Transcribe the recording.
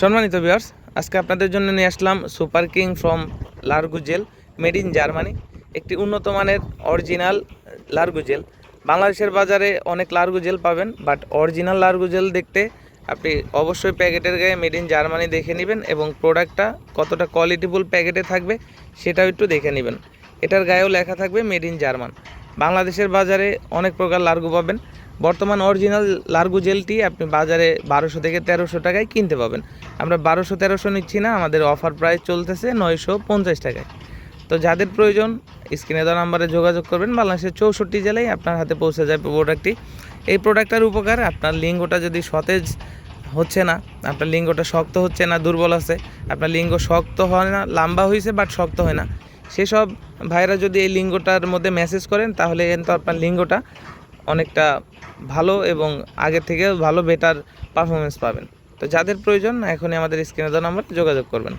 সম্মানিত ভিউয়ার্স আজকে আপনাদের জন্য নিয়ে আসলাম super king from Largu gel made in Germany একটি উন্নত মানের অরিজিনাল লার্গু জেল বাংলাদেশের বাজারে অনেক লার্গু জেল পাবেন বাট অরিজিনাল লার্গু জেল দেখতে আপনি অবশ্যই প্যাকেটের গায়ে মেড ইন জার্মানি দেখে নেবেন এবং প্রোডাক্টটা কতটা কোয়ালিটিফুল প্যাকেটে থাকবে সেটাও একটু দেখে নেবেন। এটার গায়েও লেখা থাকবে মেড ইন জার্মান বাংলাদেশের বাজারে অনেক প্রকার লার্গু পাবেন। বর্তমান অরিজিনাল লার্গু জেলটি আপনি বাজারে বারোশো থেকে তেরোশো টাকায় কিনতে পাবেন। আমরা বারোশো তেরোশো নিচ্ছি না, আমাদের অফার প্রাইস চলতেছে নয়শো পঞ্চাশ টাকায়। তো যাদের প্রয়োজন স্ক্রিনে দেওয়া নাম্বারে যোগাযোগ করবেন, বাংলাদেশের চৌষট্টি জেলায় আপনার হাতে পৌঁছে যাবে প্রোডাক্টটি এই প্রোডাক্টটার উপকার, আপনার লিঙ্গটা যদি সতেজ হচ্ছে না, আপনার লিঙ্গটা শক্ত হচ্ছে না, দুর্বল আছে, আপনার লিঙ্গ শক্ত হয় না, লম্বা হয়েছে বাট শক্ত হয় না। সেসব ভাইরা যদি এই লিঙ্গটার মধ্যে মেসেজ করেন, তাহলে কিন্তু আপনার লিঙ্গটা অনেকটা ভালো এবং আগে থেকে ভালো বেটার পারফরমেন্স পাবেন। তো যাদের প্রয়োজন, এখনই আমাদের স্ক্রিনে দেওয়া নাম্বারে যোগাযোগ করবেন।